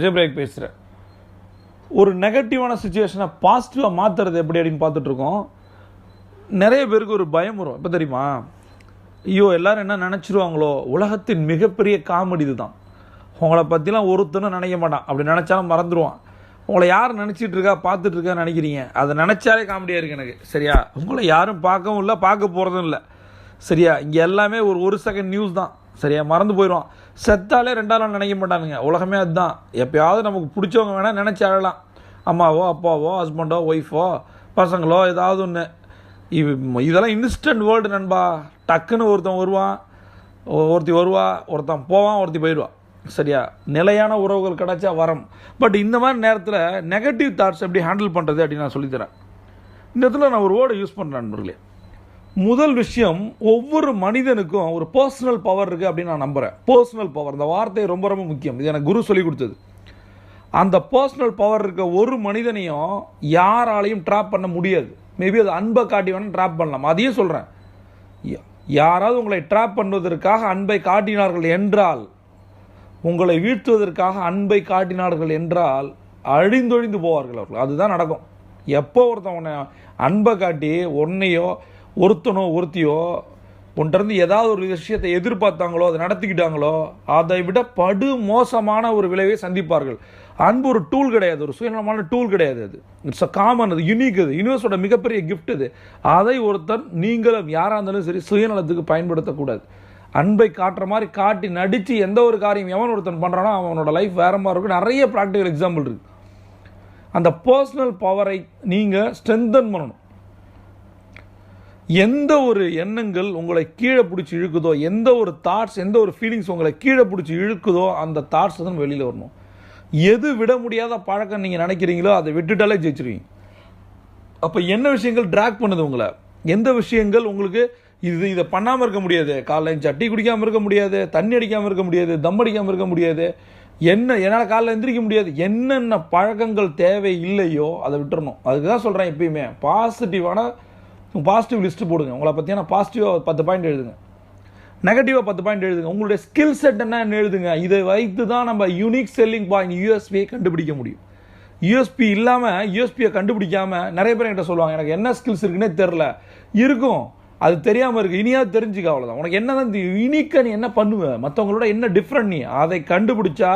விஜயபிரேக் பேசுகிறேன் ஒரு நெகட்டிவான சுச்சுவேஷனை பாசிட்டிவாக மாற்றுறது எப்படி அப்படின்னு பார்த்துட்ருக்கோம். நிறைய பேருக்கு ஒரு பயம் வரும். இப்போ தெரியுமா? ஐயோ எல்லாரும் என்ன நினச்சிருவாங்களோ? உலகத்தின் மிகப்பெரிய காமெடி இதுதான். உங்களை பற்றிலாம் ஒருத்தனும் நினைக்க மாட்டான். அப்படி நினச்சாலும் மறந்துடுவான் உங்களை யார் நினச்சிட்டு இருக்கா பார்த்துட்டு இருக்கான்னு நினைக்கிறீங்க. அதை நினச்சாலே காமெடியாக இருக்குது எனக்கு. சரியா? உங்களை யாரும் பார்க்கவும் இல்லை பார்க்க போகிறதும் இல்லை. சரியா? இங்கே எல்லாமே ஒரு ஒரு செகண்ட் நியூஸ் தான். சரியா? மறந்து போயிடுவான் செத்தாலே ரெண்டாலும் நினைக்க மாட்டானுங்க. உலகமே அதுதான். எப்பயாவது நமக்கு பிடிச்சவங்க வேணால் நினச்சி அழலாம். அம்மாவோ அப்பாவோ ஹஸ்பண்டோ ஒய்ஃபோ பசங்களோ ஏதாவது ஒன்று இது இதெல்லாம் இன்ஸ்டன்ட் வேர்ல்டு நண்பா. டக்குன்னு ஒருத்தன் வருவான். ஒருத்தி வருவா. ஒருத்தன் போவான் ஒருத்தி போயிடுவான். சரியா? நிலையான உறவுகள் கிடச்சா வரம். பட் இந்த மாதிரி நேரத்தில் நெகட்டிவ் தாட்ஸ் எப்படி ஹேண்டில் பண்ணுறது அப்படின்னு நான் சொல்லித்தரேன். இந்த இடத்துல நான் ஒரு வேர்டை யூஸ் பண்ணுறேன் நண்பர்களே. முதல் விஷயம் ஒவ்வொரு மனிதனுக்கும் ஒரு பர்சனல் பவர் இருக்குது அப்படின்னு நான் நம்புகிறேன் பர்சனல் பவர் இந்த வார்த்தை ரொம்ப ரொம்ப முக்கியம். இது எனக்கு குரு சொல்லி கொடுத்தது. அந்த பர்சனல் பவர் இருக்க ஒரு மனிதனையும் யாராலையும் ட்ராப் பண்ண முடியாது. மேபி அது அன்பை காட்டி வேணால் ட்ராப் பண்ணலாம். அதையும் சொல்கிறேன் யாராவது உங்களை ட்ராப் பண்ணுவதற்காக அன்பை காட்டினார்கள் என்றால் உங்களை வீழ்த்துவதற்காக அன்பை காட்டினார்கள் என்றால் அழிந்தொழிந்து போவார்கள் அவர்கள். அதுதான் நடக்கும். எப்போ ஒருத்தவனை அன்பை காட்டி உன்னையோ ஒருத்தனோ ஒருத்தியோ உன்கிட்டருந்து ஏதாவது ஒரு விஷயத்தை எதிர்பார்த்தாங்களோ அதை நடத்திக்கிட்டாங்களோ அதை விட படு மோசமான ஒரு விளைவை சந்திப்பார்கள். அன்பு ஒரு டூல் கிடையாது ஒரு சுயநலமான டூல் கிடையாது அது. இட்ஸ் அ காமன் அது யூனிக் அது யூனிவர்ஸோட மிகப்பெரிய கிஃப்ட் இது. அதை ஒருத்தன் நீங்களும் யாராக இருந்தாலும் சரி சுயநலத்துக்கு பயன்படுத்தக்கூடாது. அன்பை காட்டுற மாதிரி காட்டி நடித்து எந்த ஒரு காரியம் எவன் ஒருத்தன் பண்ணுறானோ அவனோட லைஃப் வேற மாதிரி இருக்கும். நிறைய ப்ராக்டிக்கல் எக்ஸாம்பிள் இருக்குது அந்த பர்சனல் பவரை நீங்கள் ஸ்ட்ரென்தன் பண்ணணும். எந்த ஒரு எண்ணங்கள் உங்களை கீழே பிடிச்சி இழுக்குதோ எந்த ஒரு தாட்ஸ் எந்த ஒரு ஃபீலிங்ஸ் உங்களை கீழே பிடிச்சி இழுக்குதோ அந்த தாட்ஸ் தான் வெளியில் வரணும். எது விட முடியாத பழக்கம் நீங்கள் நினைக்கிறீங்களோ அதை விட்டுட்டாலே ஜெயிச்சிருவீங்க. அப்போ என்ன விஷயங்கள் ட்ராக் பண்ணுது உங்களை? எந்த விஷயங்கள் உங்களுக்கு இது இதை பண்ணாமல் இருக்க முடியாது? காலைல சட்டி குடிக்காமல் இருக்க முடியாது தண்ணி அடிக்காமல் இருக்க முடியாது தம் அடிக்காமல் இருக்க முடியாது. என்ன என்னால் காலைல எந்திரிக்க முடியாது. என்னென்ன பழக்கங்கள் தேவை இல்லையோ அதை விட்டுறணும். அதுக்கு தான் சொல்கிறேன் எப்பயுமே பாசிட்டிவான பாசிட்டிவ் லிஸ்ட்டு போடுங்க. உங்களை பற்றியான பாசிட்டிவாக பத்து பாயிண்ட் எழுதுங்க. நெகட்டிவாக பத்து பாயிண்ட் எழுதுங்க. உங்களுடைய ஸ்கில் செட் என்னன்னு எழுதுங்க. இதை வைத்து தான் நம்ம யூனிக் செல்லிங் பாயிண்ட் யூஎஸ்பியை கண்டுபிடிக்க முடியும். யூஎஸ்பி இல்லாமல் யூஎஸ்பியை கண்டுபிடிக்காமல் நிறைய பேர் என்கிட்ட சொல்லுவாங்க எனக்கு என்ன ஸ்கில்ஸ் இருக்குன்னே தெரில இருக்கும். அது தெரியாமல் இருக்கு. இனியாவது தெரிஞ்சுக்க அவ்வளோதான் உனக்கு என்ன தான் யூனிக்காக நீ என்ன பண்ணுவ? மற்றவங்களோட என்ன டிஃப்ரெண்ட் நீ? அதை கண்டுபிடிச்சா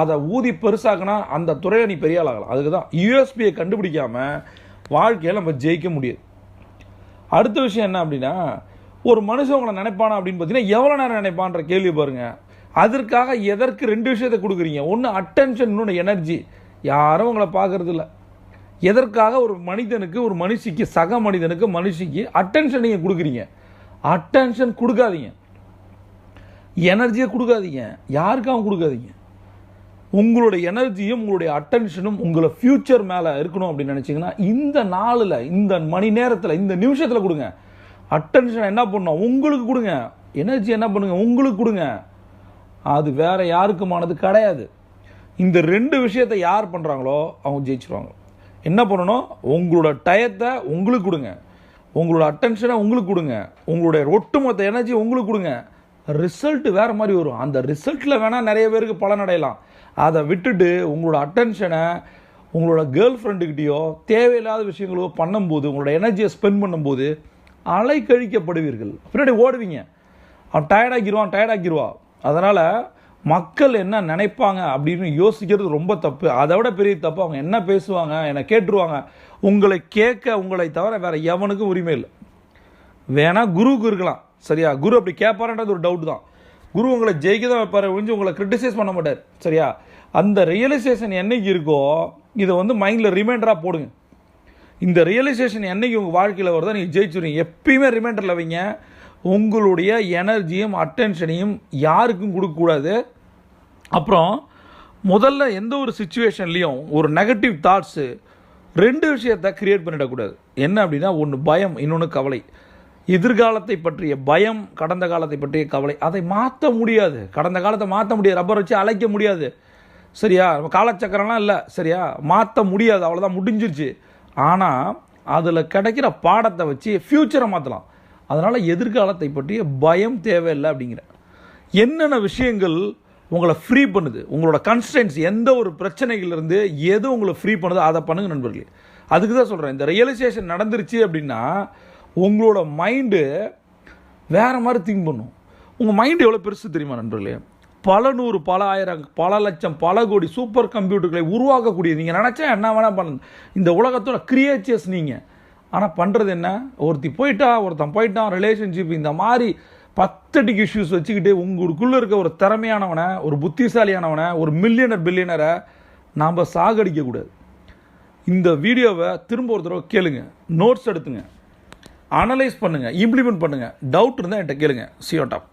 அதை ஊதி பெருசாக்குனா அந்த துறையை நீ பெரிய ஆளாகலாம். அதுக்கு தான் யூஎஸ்பியை கண்டுபிடிக்காம வாழ்க்கையில் நம்ம ஜெயிக்க முடியாது. அடுத்த விஷயம் என்ன அப்படின்னா ஒரு மனுஷன் உங்களை நினைப்பானா அப்படின்னு பார்த்தீங்கன்னா எவ்வளோ நேரம் நினைப்பான்ற கேள்வி பாருங்கள் அதற்காக எதற்கு ரெண்டு விஷயத்தை கொடுக்குறீங்க? ஒன்று அட்டென்ஷன் இன்னொன்று எனர்ஜி யாரும் உங்களை பார்க்கறது இல்லை எதற்காக ஒரு மனிதனுக்கு ஒரு மனுஷிக்கு சக மனிதனுக்கு மனுஷிக்கு அட்டென்ஷன் நீங்கள் கொடுக்குறீங்க? அட்டென்ஷன் கொடுக்காதீங்க. எனர்ஜியை கொடுக்காதீங்க. யாருக்காகவும் கொடுக்காதீங்க. உங்களுடைய எனர்ஜியும் உங்களுடைய அட்டென்ஷனும் உங்களை ஃப்யூச்சர் மேலே இருக்கணும் அப்படின்னு நினச்சிங்கன்னா இந்த நாளில் இந்த மணி நேரத்தில் இந்த நிமிஷத்தில் கொடுங்க. அட்டென்ஷன் என்ன பண்ணணும் உங்களுக்கு கொடுங்க. எனர்ஜி என்ன பண்ணுங்க? உங்களுக்கு கொடுங்க. அது வேற யாருக்குமானது கிடையாது. இந்த ரெண்டு விஷயத்தை யார் பண்ணுறாங்களோ அவங்க ஜெயிச்சிருவாங்க. என்ன பண்ணணும்? உங்களோட டயத்தை உங்களுக்கு கொடுங்க. உங்களோட அட்டென்ஷனை உங்களுக்கு கொடுங்க. உங்களுடைய ஒட்டுமொத்த எனர்ஜி உங்களுக்கு கொடுங்க. ரிசல்ட் வேறு மாதிரி வரும். அந்த ரிசல்ட்டில் வேணால் நிறைய பேருக்கு பலன் அடையலாம். அதை விட்டுட்டு உங்களோட அட்டென்ஷனை உங்களோட கேர்ள் ஃப்ரெண்டுக்கிட்டேயோ தேவையில்லாத விஷயங்களோ பண்ணும்போது உங்களோட எனர்ஜியை ஸ்பெண்ட் பண்ணும்போது அலை கழிக்கப்படுவீர்கள் பின்னாடி ஓடுவீங்க. அவன் டயர்டாக்கிடுவான் டயர்டாக்கிடுவா அதனால் மக்கள் என்ன நினைப்பாங்க அப்படின்னு யோசிக்கிறது ரொம்ப தப்பு. அதை விட பெரிய தப்பு அவங்க என்ன பேசுவாங்க என்னை கேட்டுருவாங்க உங்களை கேட்க உங்களை தவிர வேறு எவனுக்கும் உரிமை இல்லை. வேணால் குருவுக்கு இருக்கலாம். சரியா? குரு அப்படி கேட்பாருன்றது ஒரு டவுட் தான். குரு உங்களை ஜெயிக்க தான் வைப்பார் ஒழிஞ்சு உங்களை கிரிட்டிசைஸ் பண்ண மாட்டார். சரியா? அந்த ரியலைசேஷன் என்னைக்கு இருக்கோ இதை வந்து மைண்டில் ரிமைண்டராக போடுங்க. இந்த ரியலைசேஷன் என்னைக்கு உங்கள் வாழ்க்கையில் வருதோ நீங்கள் ஜெயிச்சுருவீங்க. எப்பயுமே ரிமைண்டரில் வைங்க. உங்களுடைய எனர்ஜியும் அட்டென்ஷனையும் யாருக்கும் கொடுக்கக்கூடாது அப்புறம் முதல்ல எந்த ஒரு சுச்சுவேஷன்லேயும் ஒரு நெகட்டிவ் தாட்ஸு ரெண்டு விஷயத்தை கிரியேட் பண்ணிடக்கூடாது. என்ன அப்படின்னா ஒன்று பயம் இன்னொன்று கவலை. எதிர்காலத்தை பற்றிய பயம் கடந்த காலத்தை பற்றிய கவலை அதை மாற்ற முடியாது. கடந்த காலத்தை மாற்ற முடியாது. ரப்பர் வச்சு அழைக்க முடியாது. சரியா? நம்ம காலச்சக்கரம்லாம் இல்லை. சரியா? மாற்ற முடியாது. அவ்வளோதான் முடிஞ்சிருச்சு. ஆனால் அதில் கிடைக்கிற பாடத்தை வச்சு ஃப்யூச்சரை மாற்றலாம் அதனால் எதிர்காலத்தை பற்றிய பயம் தேவையில்லை அப்படிங்கிற. என்னென்ன விஷயங்கள் உங்களை ஃப்ரீ பண்ணுது? உங்களோட கன்ஸ்டன்ஸ் எந்த ஒரு பிரச்சனைகள்லேருந்து எது உங்களை ஃப்ரீ பண்ணுதோ அதை பண்ணுங்க நண்பர்களே. அதுக்கு தான் சொல்கிறேன் இந்த ரியலைசேஷன் நடந்துருச்சு அப்படின்னா உங்களோட மைண்டு வேறு மாதிரி திங்க் பண்ணும். உங்கள் மைண்டு எவ்வளோ பெருசு தெரியுமா நண்பர்களே? பல நூறு பல ஆயிரம் பல லட்சம் பல கோடி சூப்பர் கம்ப்யூட்டர்களை உருவாக்கக்கூடிய நீங்கள் நினச்சா என்ன வேணால் பண்ண இந்த உலகத்தோட கிரியேச்சர்ஸ் நீங்கள் ஆனால் பண்ணுறது என்ன? ஒருத்தி போயிட்டா ஒருத்தன் போயிட்டான் ரிலேஷன்ஷிப் இந்த மாதிரி பத்தடிக்கு இஷ்யூஸ் வச்சுக்கிட்டு உங்களுக்குள்ளே இருக்க ஒரு திறமையானவனை ஒரு புத்திசாலியானவனை ஒரு மில்லியனர் பில்லியனரை நாம் சாகடிக்கக்கூடாது. இந்த வீடியோவை திரும்ப ஒரு தடவை கேளுங்க. நோட்ஸ் எடுத்துங்க. அனலைஸ் பண்ணுங்கள் இம்ப்ளிமெண்ட் பண்ணுங்கள் டவுட் இருந்தால் என்கிட்ட கேளுங்க. சியோட்டாப்